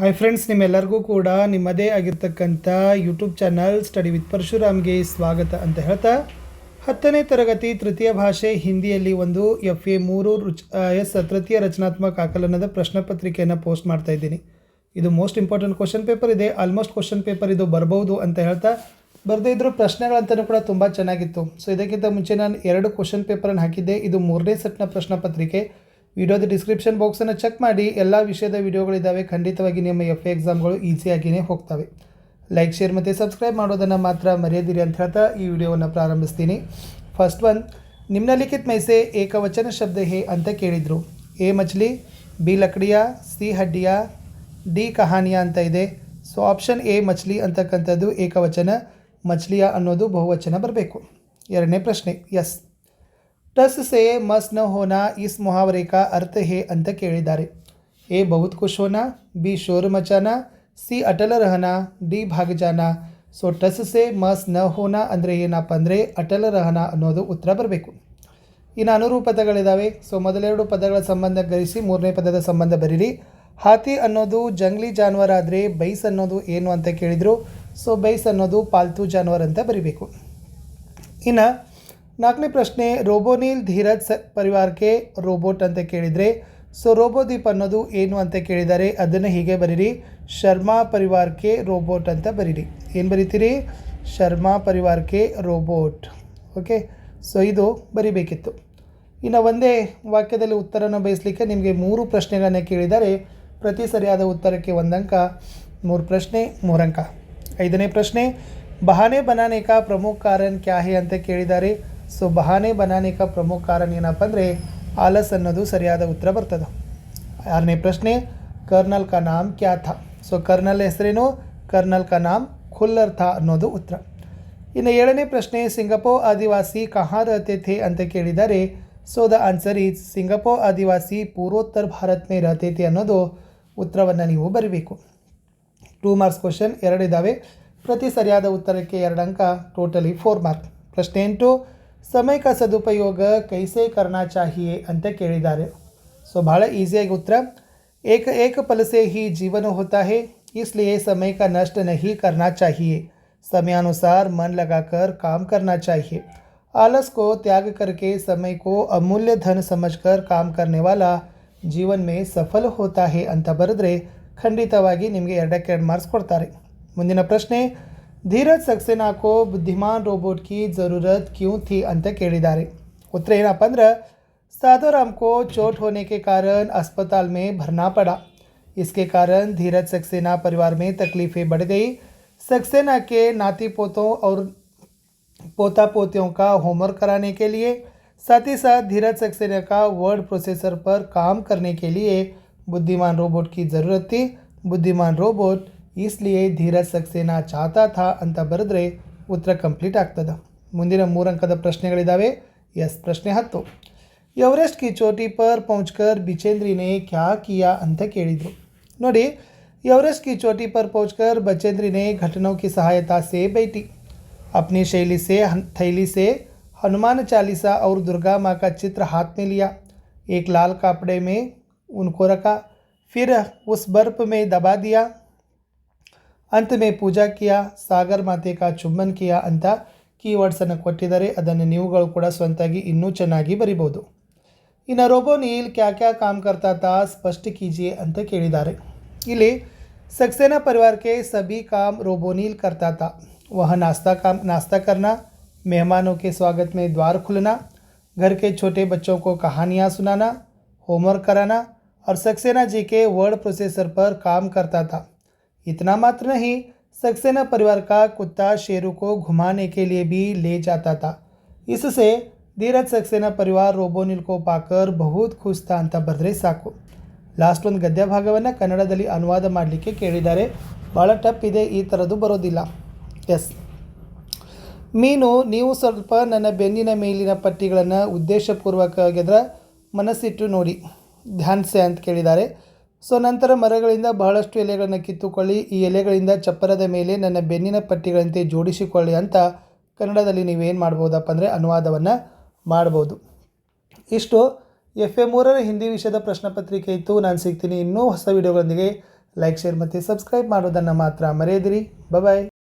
Hi friends ನಿಮ್ಮೆಲ್ಲರಿಗೂ ಕೂಡ ನಿಮ್ಮದೇ ಆಗಿರ್ತಕ್ಕಂಥ ಯೂಟ್ಯೂಬ್ ಚಾನಲ್ ಸ್ಟಡಿ ವಿತ್ ಪರಶುರಾಮ್ಗೆ ಸ್ವಾಗತ ಅಂತ ಹೇಳ್ತಾ, ಹತ್ತನೇ ತರಗತಿ ತೃತೀಯ ಭಾಷೆ ಹಿಂದಿಯಲ್ಲಿ ಒಂದು ಎಫ್ ಎ ಮೂರು ರುಚ್ ಎಸ್, ತೃತೀಯ ರಚನಾತ್ಮಕ ಆಕಲನದ ಪ್ರಶ್ನೆ ಪತ್ರಿಕೆಯನ್ನು ಪೋಸ್ಟ್ ಮಾಡ್ತಾ ಇದ್ದೀನಿ. ಇದು ಮೋಸ್ಟ್ ಇಂಪಾರ್ಟೆಂಟ್ ಕ್ವಶನ್ ಪೇಪರ್ ಇದೆ ಆಲ್ಮೋಸ್ಟ್ ಕ್ವಶನ್ ಪೇಪರ್ ಇದು ಬರ್ಬೋದು ಅಂತ ಹೇಳ್ತಾ, ಬರದೇ ಇದ್ರೂ ಪ್ರಶ್ನೆಗಳಂತಲೂ ಕೂಡ ತುಂಬ ಚೆನ್ನಾಗಿತ್ತು. ಸೊ ಇದಕ್ಕಿಂತ ಮುಂಚೆ ನಾನು ಎರಡು ಕ್ವಶನ್ ಪೇಪರನ್ನು ಹಾಕಿದ್ದೆ, ಇದು ಮೂರನೇ ಸೆಟ್ನ ಪ್ರಶ್ನೆ ಪತ್ರಿಕೆ. ವಿಡಿಯೋದ ಡಿಸ್ಕ್ರಿಪ್ಷನ್ ಬಾಕ್ಸನ್ನು ಚೆಕ್ ಮಾಡಿ, ಎಲ್ಲ ವಿಷಯದ ವಿಡಿಯೋಗಳಿದ್ದಾವೆ ಖಂಡಿತವಾಗಿ ನಿಮ್ಮ ಎಫ್ ಎ ಎಕ್ಸಾಮ್ಗಳು ಈಸಿಯಾಗಿಯೇ ಹೋಗ್ತವೆ. ಲೈಕ್ ಶೇರ್ ಮತ್ತು ಸಬ್ಸ್ಕ್ರೈಬ್ ಮಾಡೋದನ್ನು ಮಾತ್ರ ಮರೆಯದಿರಿ ಅಂತ ಹೇಳ್ತಾ ಈ ವಿಡಿಯೋವನ್ನು ಪ್ರಾರಂಭಿಸ್ತೀನಿ. ಫಸ್ಟ್ ಒನ್ ನಿಮ್ನಲಿಖಿತ್ ಮೈಸೆ ಏಕವಚನ ಶಬ್ದ ಹೇ ಅಂತ ಕೇಳಿದರು. ಎ ಮಚ್ಲಿ ಬಿ ಲಕಡಿಯಾ, ಸಿ ಹಡ್ಡಿಯ, ಡಿ ಕಹಾನಿಯ ಅಂತ ಇದೆ. ಸೊ ಆಪ್ಷನ್ ಎ ಮಚ್ಲಿ ಅಂತಕ್ಕಂಥದ್ದು ಏಕವಚನ ಮಚ್ಲಿಯ ಅನ್ನೋದು ಬಹುವಚನ ಬರಬೇಕು. ಎರಡನೇ ಪ್ರಶ್ನೆ ಎಸ್ ಟಸ್ ಸೆ ಮಸ್ನ ಹೋನಾ, ಇಸ್ ಮುಹಾವರೆ ಕಾ ಅರ್ಥ ಹೇ ಅಂತ ಕೇಳಿದ್ದಾರೆ. ಎ ಬಹುತ್ ಖುಷ್ ಹೋನಾ, ಬಿ ಶೋರ್ ಮಚಾನಾ, ಸಿ ಅಟಲ ರಹನಾ, ಡಿ ಭಾಗ ಜಾನಾ. ಸೊ ಟಸ್ ಸೆ ಮಸ್ನ ಹೋನಾ ಅಂದರೆ ಏನಪ್ಪ ಅಂದರೆ ಅಟಲ ರಹನಾ ಅನ್ನೋದು ಉತ್ತರ ಬರಬೇಕು. ಇನ್ನು ಅನುರೂಪ ಪದಗಳಿದ್ದಾವೆ ಸೊ ಮೊದಲೆರಡು ಪದಗಳ ಸಂಬಂಧ ಗರಿಸಿ ಮೂರನೇ ಪದದ ಸಂಬಂಧ ಬರೀರಿ ಹಾತಿ ಅನ್ನೋದು ಜಂಗ್ಲಿ ಜಾನುವಾರ ಆದರೆ ಬೈಸ್ ಅನ್ನೋದು ಏನು ಅಂತ ಕೇಳಿದರು. ಸೊ ಬೈಸ್ ಅನ್ನೋದು ಪಾಲ್ತು ಜಾನುವಾರು ಅಂತ ಬರಿಬೇಕು. ಇನ್ನು ನಾಲ್ಕನೇ ಪ್ರಶ್ನೆ ರೋಬೋನೀಲ್ ಧೀರಜ್ ಸ ಪರಿವಾರಕ್ಕೆ ರೋಬೋಟ್ ಅಂತ ಕೇಳಿದರೆ, ಸೊ ರೋಬೋದೀಪ್ ಅನ್ನೋದು ಏನು ಅಂತ ಕೇಳಿದ್ದಾರೆ ಅದನ್ನು ಹೀಗೆ ಬರೀರಿ, ಶರ್ಮಾ ಪರಿವಾರಕ್ಕೆ ರೋಬೋಟ್ ಅಂತ ಬರೀರಿ. ಏನು ಬರೀತೀರಿ? ಶರ್ಮಾ ಪರಿವಾರಕ್ಕೆ ರೋಬೋಟ್. ಓಕೆ? ಸೊ ಇದು ಬರಿಬೇಕಿತ್ತು. ಇನ್ನು ಒಂದೇ ವಾಕ್ಯದಲ್ಲಿ ಉತ್ತರನ ಬಯಸಲಿಕ್ಕೆ ನಿಮಗೆ ಮೂರು ಪ್ರಶ್ನೆಗಳನ್ನು ಕೇಳಿದರೆ ಪ್ರತಿ ಸರಿಯಾದ ಉತ್ತರಕ್ಕೆ ಒಂದಂಕ, ಮೂರು ಪ್ರಶ್ನೆ, ಮೂರಂಕ. ಐದನೇ ಪ್ರಶ್ನೆ, ಬಹಾನೆ ಬನಾನೆ ಕಾ ಪ್ರಮುಖ ಕಾರಣ ಕ್ಯಾಹೆ ಅಂತ ಕೇಳಿದ್ದಾರೆ ಸೊ ಬಹಾನೆ ಬನಾನೆ ಕ ಪ್ರಮುಖ ಕಾರಣ ಏನಪ್ಪ ಅಂದರೆ ಆಲಸ್ ಅನ್ನೋದು ಸರಿಯಾದ ಉತ್ತರ ಬರ್ತದೆ. ಆರನೇ ಪ್ರಶ್ನೆ, ಕರ್ನಲ್ ಕ ನಾಮ್ ಕ್ಯಾ ಥಾ? ಸೊ ಕರ್ನಲ್ ಹೆಸರೇನು? ಕರ್ನಲ್ ಕ ನಾಮ್ ಖುಲ್ಲರ್ ಥಾ ಅನ್ನೋದು ಉತ್ತರ. ಇನ್ನು ಏಳನೇ ಪ್ರಶ್ನೆ, ಸಿಂಗಪೂರ್ ಆದಿವಾಸಿ ಕಹಾ ರಹತೆ ಅಂತ ಕೇಳಿದ್ದಾರೆ so the answer is Singapore ಆದಿವಾಸಿ ಪೂರ್ವೋತ್ತರ ಭಾರತ್ ಮೇ ಅನ್ನೋದು ಉತ್ತರವನ್ನು ನೀವು ಬರೀಬೇಕು. ಟೂ ಮಾರ್ಕ್ಸ್ ಕ್ವಶನ್ ಎರಡಿದ್ದಾವೆ ಪ್ರತಿ ಸರಿಯಾದ ಉತ್ತರಕ್ಕೆ ಎರಡು ಅಂಕ ಟೋಟಲಿ ಫೋರ್ ಮಾರ್ಕ್ ಪ್ರಶ್ನೆ ಎಂಟು ಸಮಯ ಕಾ ಸದುಪಯೋಗ ಕೈಸೆ ಕರ್ನಾ ಚಾಹಿಯೇ ಅಂತ ಕೇಳಿದ್ದಾರೆ ಸೊ ಭಾಳ ಈಸಿಯಾಗಿ ಉತ್ತರ ಏಕ ಏಕ ಪಲ से ही जीवन होता है इसलिए समय का नष्ट नहीं करना चाहिए समयानुसार मन लगाकर काम करना चाहिए आलस को त्याग करके समय को अमूल्य धन समझकर काम करने वाला ಜೀವನ್ ಮೇ ಸಫಲ ಹೋತಾ ಹೇ ಅಂತ ಬರೆದ್ರೆ ಖಂಡಿತವಾಗಿ ನಿಮಗೆ ಎರಡಕ್ಕೆ ಎರಡು ಮಾರ್ಕ್ಸ್ ಕೊಡ್ತಾರೆ ಮುಂದಿನ ಪ್ರಶ್ನೆ ಧೀರಜ್ ಸಕ್ಸೇನಾ ಕೋ ಬುದ್ಧಿಮಾನ್ ರೋಬೋಟ್ ಕಿ ಜರೂರತ್ ಕ್ಯೂ ಥಿ ಅಂತ ಕೇಳಿದ್ದಾರೆ ಉತ್ತರ ಏನಪ್ಪ ಅಂದ್ರೆ साधोराम को चोट होने के कारण अस्पताल में भरना पड़ा इसके कारण धीरज सक्सेना परिवार में तकलीफें बढ़ गई सक्सेना के नाती पोतों और पोता पोतियों का होमवर्क कराने के लिए साथ ही साथ धीरज सक्सेना का वर्ड प्रोसेसर पर काम करने के लिए बुद्धिमान रोबोट की ज़रूरत थी बुद्धिमान रोबोट इसलिए धीरज सक्सेना चाहता था अंत बरद्रे उत्तर कंप्लीट आगद मुद्दे मुरंक यस प्रश्न हूँ एवरेस्ट की चोटी पर पहुंचकर बिचेंद्री ने क्या किया अंत कौड़ एवरेस्ट की चोटी पर पहुंचकर बचेंद्री ने घटनों की सहायता से बैठी अपनी शैली से थैली से हनुमान चालीसा और दुर्गा माँ का चित्र हाथ में लिया एक लाल कपड़े में उनको रखा फिर उस बर्फ़ में दबा दिया अंत में पूजा किया ಸಾಗರ್ ಮಾತೆ ಕಾ ಚುಂಬನ್ ಕಿಯಾ ಅಂತ ಕೀವರ್ಡ್ಸನ್ನು ಕೊಟ್ಟಿದ್ದಾರೆ ಅದನ್ನು ನೀವುಗಳು ಕೂಡ ಸ್ವಂತಾಗಿ ಇನ್ನೂ ಚೆನ್ನಾಗಿ ಬರಿಬೋದು ಇನ್ನು ರೋಬೋನೀಲ್ ಕ್ಯಾ ಕ್ಯಾ ಕಾಮ್ ಕರ್ತಾ ತಾ ಸ್ಪಷ್ಟ ಕೀಜಿಯೇ ಅಂತ ಕೇಳಿದ್ದಾರೆ ಇಲ್ಲಿ सक्सेना परिवार के सभी काम रोबोनील करता था वह नाश्ता काम नाश्ता करना मेहमानों के स्वागत में द्वार खुलना घर के छोटे बच्चों को कहानियाँ सुनाना होमवर्क कराना और सक्सेना जी के वर्ड प्रोसेसर पर काम करता था इतना मात्र नहीं सक्सेना परिवार का कुत्ता शेरू को घुमाने के लिए भी ले जाता था इससे धीरज सक्सेना परिवार रोबोनिल को पाकर बहुत खुश था ಅಂತ ಬರೆದ್ರೆ ಸಾಕು ಲಾಸ್ಟ್ ಒಂದು ಗದ್ಯ ಭಾಗವನ್ನು ಕನ್ನಡದಲ್ಲಿ ಅನುವಾದ ಮಾಡಲಿಕ್ಕೆ ಕೇಳಿದ್ದಾರೆ ಭಾಳ ಟಪ್ ಇದೆ ಈ ಥರದ್ದು ಬರೋದಿಲ್ಲ ಎಸ್ ಮೀನು ನೀವು ಸ್ವಲ್ಪ ನನ್ನ ಬೆನ್ನಿನ ಮೇಲಿನ ಪಟ್ಟಿಗಳನ್ನು ಉದ್ದೇಶಪೂರ್ವಕವಾಗಿ ಅದರ ಮನಸ್ಸಿಟ್ಟು ನೋಡಿ ಧ್ಯಾನ್ಸೆ ಅಂತ ಕೇಳಿದ್ದಾರೆ ಸೊ ನಂತರ ಮರಗಳಿಂದ ಬಹಳಷ್ಟು ಎಲೆಗಳನ್ನು ಕಿತ್ತುಕೊಳ್ಳಿ. ಈ ಎಲೆಗಳಿಂದ ಚಪ್ಪರದ ಮೇಲೆ ನನ್ನ ಬೆನ್ನಿನ ಪಟ್ಟಿಗಳಂತೆ ಜೋಡಿಸಿಕೊಳ್ಳಿ ಅಂತ ಕನ್ನಡದಲ್ಲಿ ನೀವೇನು ಮಾಡ್ಬೋದಪ್ಪ ಅಂದರೆ ಅನುವಾದವನ್ನು ಮಾಡ್ಬೋದು. ಇಷ್ಟು. ಎಫ್ ಎ ಮೂರರ ಹಿಂದಿ ವಿಷಯದ ಪ್ರಶ್ನೆ ಪತ್ರಿಕೆ ಇತ್ತು. ನಾನು ಸಿಗ್ತೀನಿ ಇನ್ನೂ ಹೊಸ ವಿಡಿಯೋಗಳೊಂದಿಗೆ. ಲೈಕ್, ಶೇರ್ ಮತ್ತು ಸಬ್ಸ್ಕ್ರೈಬ್ ಮಾಡೋದನ್ನು ಮಾತ್ರ ಮರೆಯದಿರಿ. ಬಾಯ್